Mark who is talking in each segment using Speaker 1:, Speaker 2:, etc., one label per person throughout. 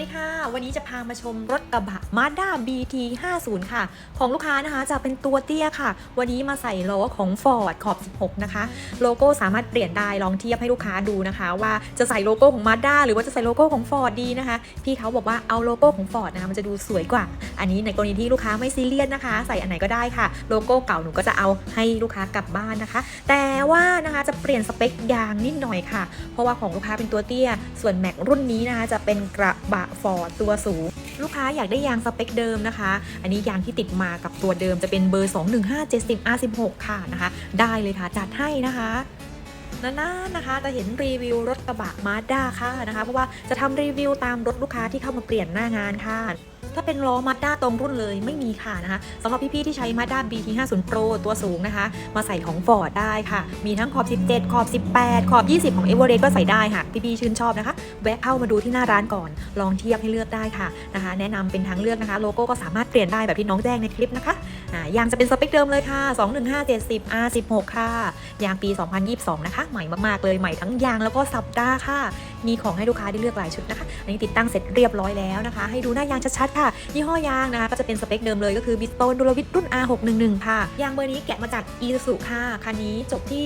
Speaker 1: ดีค่ะ วันนี้จะพามาชมรถกระบะ Mazda BT 50ค่ะ ของลูกค้านะคะจะเป็นตัวเตี้ยค่ะ วันนี้มาใส่โลโก้ของ Ford ขอบ 16 นะคะ โลโก้สามารถเปลี่ยนได้ลองเทียบให้ลูกค้าดูนะคะ ว่าจะใส่โลโก้ของ Mazda หรือว่าจะใส่โลโก้ของ Ford ดีนะคะ พี่เขาบอกว่าเอาโลโก้ของ Ford นะคะมันจะดูสวยกว่า อันนี้ในกรณีที่ลูกค้าไม่ซีเรียสนะคะ ใส่อันไหนก็ได้ค่ะ โลโก้เก่าหนูก็จะเอาให้ลูกค้ากลับบ้านนะคะ แต่ว่านะคะจะเปลี่ยนสเปคยางนิดหน่อยค่ะ เพราะว่าของลูกค้าเป็นตัวเตี้ย ส่วนแม็กรุ่นนี้นะคะจะเป็นกระบะฟอร์ดตัวสูง ลูกค้าอยากได้ยางสเปคเดิมนะคะ อันนี้ยางที่ติดมากับตัวเดิมจะเป็นเบอร์ 21570 R16 ค่ะนะคะ ได้เลยค่ะจัดให้นะคะนานๆนะคะจะเห็นรีวิวรถกระบะมาด้าค่ะนะคะ เพราะว่าจะทำรีวิวตามรถลูกค้าที่เข้ามาเปลี่ยนหน้างานค่ะ ถ้าเป็นล้อมาด้าตรงรุ่นเลยไม่มีค่ะนะคะสำหรับพี่ๆที่ใช้มาด้า BT50 Pro ตัวสูงนะคะ มาใส่ของ Ford ได้ค่ะ มีทั้งขอบ 17 ขอบ 18 ขอบ 20 ของ e v e r e s t ก็ใส่ได้ค่ะ พี่ๆชื่นชอบนะคะ แวะเข้ามาดูที่หน้าร้านก่อน ลองเทียบให้เลือกได้ค่ะนะคะ แนะนำเป็นทางเลือกนะคะ โลโก้ก็สามารถเปลี่ยนได้แบบที่น้องแจ้งในคลิปนะคะอ่ายางจะเป็นสเปคเดิมเลยค่ะ 21570 R16 ค่ะ ยางปี 2022 นะคะ ใหม่มากๆเลย ใหม่ทั้งยางแล้วก็สัปดาห์ค่ะ มีของให้ลูกค้าได้เลือกหลายชุดนะคะ อันนี้ติดตั้งเสร็จเรียบร้อยแล้วนะคะ ให้ดูหน้ายางชัดๆค่ะ ยี่ห้อยางนะคะ ก็จะเป็นสเปคเดิมเลยก็คือบิสโตนดูลวิทรุ่น R611 ค่ะ ยางเบอร์นี้แกะมาจาก e s u ค่ะคันนี้จบที่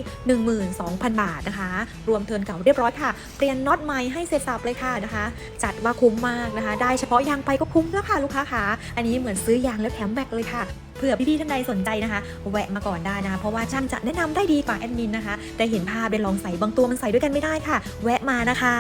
Speaker 1: 12,000 บาทนะคะ รวมเทินเก่าเรียบร้อยค่ะ เปลี่ยนน็อตใหม่ให้เสร็จสับเลยค่ะนะคะ จัดว่าคุ้มมากนะคะ ได้เฉพาะยางไปก็คุ้มแล้วค่ะลูกค้าค่ะ อันนี้เหมือนซื้อยางแล้วแถมแม็กเลยค่ะเผื่อพี่ๆท่านใดสนใจนะคะ แวะมาก่อนได้นะคะ เพราะว่าช่างจะแนะนำได้ดีกว่าแอดมินนะคะได้เห็นภาพได้ลองใส่บางตัวมันใส่ด้วยกันไม่ได้ค่ะ แวะมานะคะ